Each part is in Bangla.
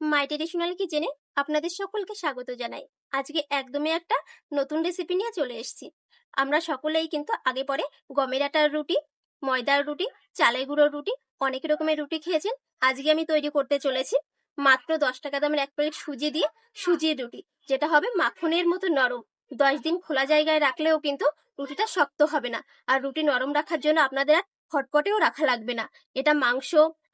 মাই ট্রেডিশনাল কিচেনে আপনাদের সকলকে স্বাগত জানাই। আজকে একদমই একটা নতুন রেসিপি নিয়ে চলে এসেছি। আমরা সকলেই কিন্তু আগে পরে গমের আটার রুটি, ময়দার রুটি, চালের গুঁড়োর রুটি, অনেক রকমের রুটি খেয়েছেন। আজকে আমি তৈরি করতে চলেছি মাত্র দশ টাকা দামের এক প্লেট সুজি দিয়ে সুজির রুটি, যেটা হবে মাখনের মতো নরম। দশ দিন খোলা জায়গায় রাখলেও কিন্তু রুটিটা শক্ত হবে না। আর রুটি নরম রাখার জন্য আপনাদের আর খটখটেও রাখা লাগবে না। এটা মাংস,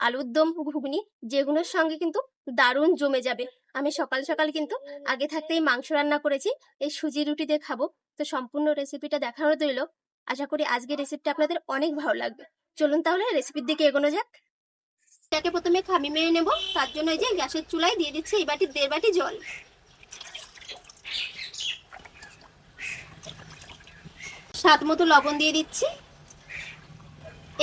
আলুর দম, ঘুগনি যেগুলোর সঙ্গে কিন্তু দারুণ জমে যাবে। আমি সকাল সকাল কিন্তু আগে থাকতেই মাংস রান্না করেছি, এই সুজি রুটি দিয়ে খাব। তো সম্পূর্ণ রেসিপিটা দেখানো রইল। আশা করি আজকের রেসিপিটা আপনাদের অনেক ভালো লাগবে। চলুন তাহলে রেসিপির দিকে এগোনো যাক। এটাকে প্রথমে খামি মেরে নেব। তার জন্য এই যে গ্যাসের চুলায় দিয়ে দিচ্ছি এই বাটি, দেড় বাটি জল। স্বাদ মতো লবণ দিয়ে দিচ্ছি।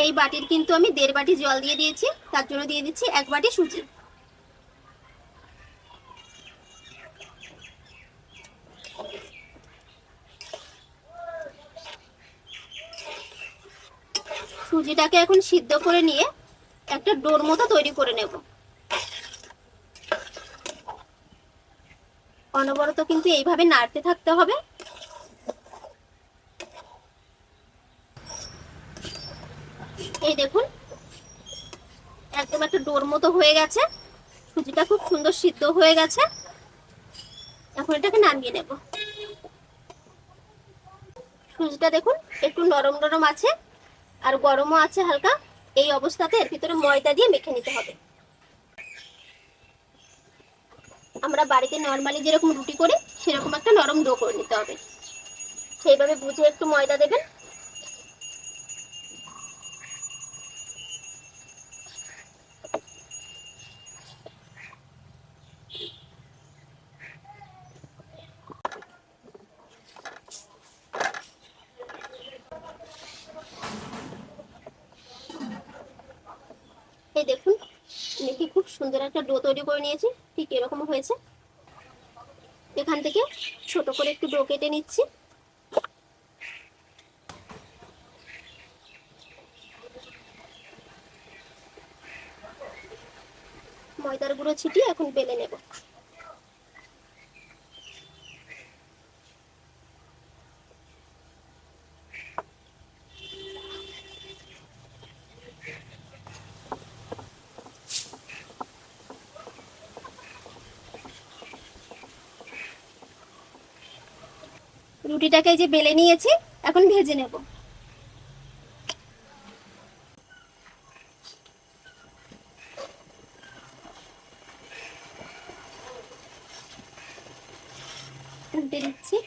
এই বাটির কিন্তু আমি দেড় বাটি জল দিয়ে দিয়েছি, তার জন্য দিয়ে দিচ্ছি এক বাটি সুজি। সুজিটাকে এখন সিদ্ধ করে নিয়ে একটা ডোর মতো তৈরি করে নেব। অনবরত কিন্তু এইভাবে নাড়তে থাকতে হবে। এই দেখুন একদম একটা ডোর মতো হয়ে গেছে। সুজিটা খুব সুন্দর সিদ্ধ হয়ে গেছে। এখন এটাকে নামিয়ে নেব। সুজিটা দেখুন, একটু নরম নরম আছে, আর গরমও আছে হালকা। এই অবস্থাতে এর ভিতরে ময়দা দিয়ে মেখে নিতে হবে। আমরা বাড়িতে নর্মালি যেরকম রুটি করি, সেরকম একটা নরম ডো করে নিতে হবে। সেইভাবে বুঝে একটু ময়দা দেবেন। এই দেখুন মেখে খুব সুন্দর একটা ডো তৈরি করে নিয়েছি। ঠিক এরকম হয়েছে। এখান থেকে ছোট করে একটু ডো কেটে নিচ্ছি। ময়দার গুঁড়ো ছিটিয়ে এখন বেলে নেব। রুটিটাকে যে বেলে নিয়েছি, এখন ভেজে নেব। দিচ্ছি।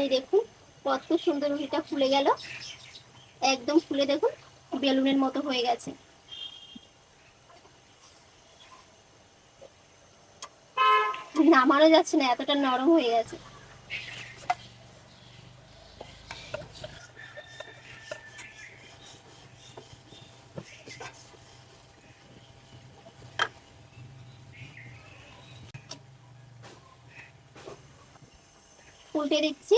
এই দেখুন, কত সুন্দর রুটিটা ফুলে গেল। একদম ফুলে দেখুন, বেলুনের মতো হয়ে গেছে। নামানো যাচ্ছে না এতটা নরম হয়ে গেছে। উল্টে দিচ্ছি।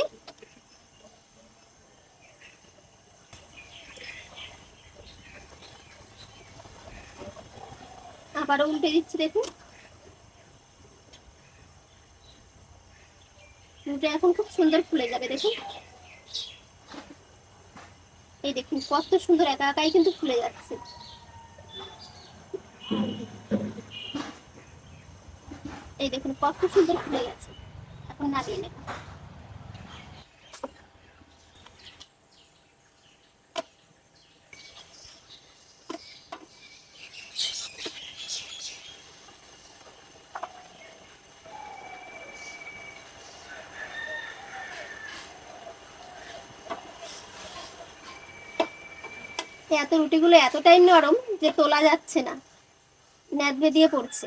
আবারও উল্টে দিচ্ছি দেখুন। রুটি এখন খুব সুন্দর ফুলে যাবে, দেখুন। এই দেখুন, কত সুন্দর, একা একাই কিন্তু ফুলে যাচ্ছে। এই দেখুন, কত সুন্দর ফুলে গেছে। এখন নামিয়ে নেব। এত রুটিগুলো এতটাই নরম যে তোলা যাচ্ছে না। ন্যাদ দিয়ে পড়ছে।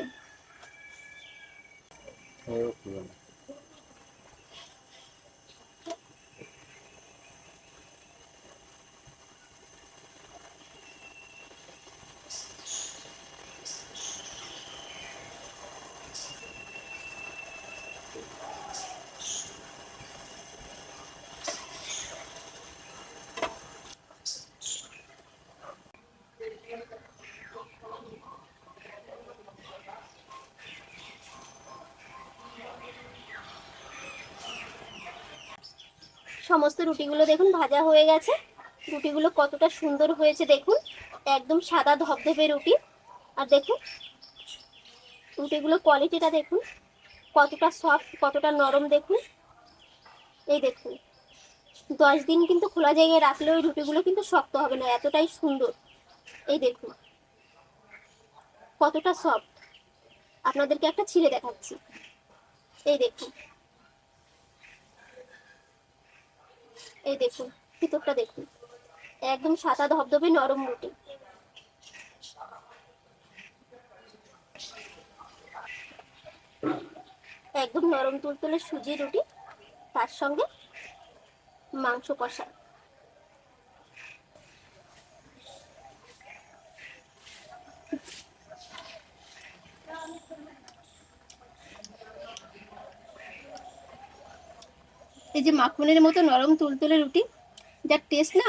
সমস্ত রুটিগুলো দেখুন, ভাজা হয়ে গেছে। রুটিগুলো কতটা সুন্দর হয়েছে দেখুন। একদম সাদা ধবধবে রুটি। আর দেখুন, রুটিগুলো কোয়ালিটিটা দেখুন, কতটা সফট কতটা নরম দেখুন। এই দেখুন, দশ দিন কিন্তু খোলা জায়গায় রাখলে ওই রুটিগুলো কিন্তু শক্ত হবে না, এতটাই সুন্দর। এই দেখুন, কতটা সফট আপনাদেরকে একটা ছিঁড়ে দেখাচ্ছি। এই দেখুন এই দেখুন ভিতরটা দেখুন। একদম সাদা ধবধবে নরম রুটি একদম নরম তুলতুলে সুজি রুটি, তার সঙ্গে মাংস কষা। এই যে মাখনের মতো নরম তুলতুলে রুটি, যার টেস্ট না,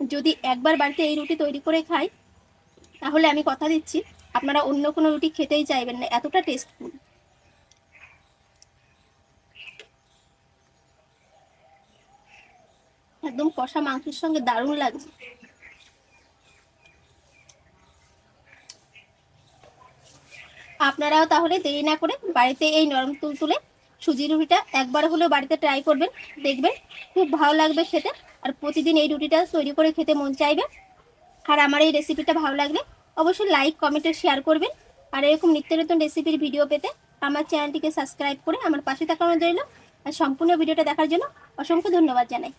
যদি একবার বাড়িতে এই রুটি তৈরি করে খাই, তাহলে আমি কথা দিচ্ছি, আপনারা অন্য কোনো রুটি খেতেই চাইবেন না, এতটা টেস্টফুল একদম কষা মাংসের সঙ্গে দারুণ লাগছে। আপনারাও তাহলে দেরি না করে বাড়িতে এই নরম তুলতুলে সুজি রুটিটা একবার হলেও বাড়িতে ট্রাই করবেন, দেখবেন খুব ভালো লাগবে খেতে। আর প্রতিদিন এই রুটিটা তৈরি করে খেতে মন চাইবে। আর আমার এই রেসিপিটা ভালো লাগলে অবশ্যই লাইক কমেন্টে শেয়ার করবেন। আর এরকম নিত্য নতুন রেসিপির ভিডিও পেতে আমার চ্যানেলটিকে সাবস্ক্রাইব করে আমার পাশে থাকানো রইল আর সম্পূর্ণ ভিডিওটা দেখার জন্য অসংখ্য ধন্যবাদ জানাই।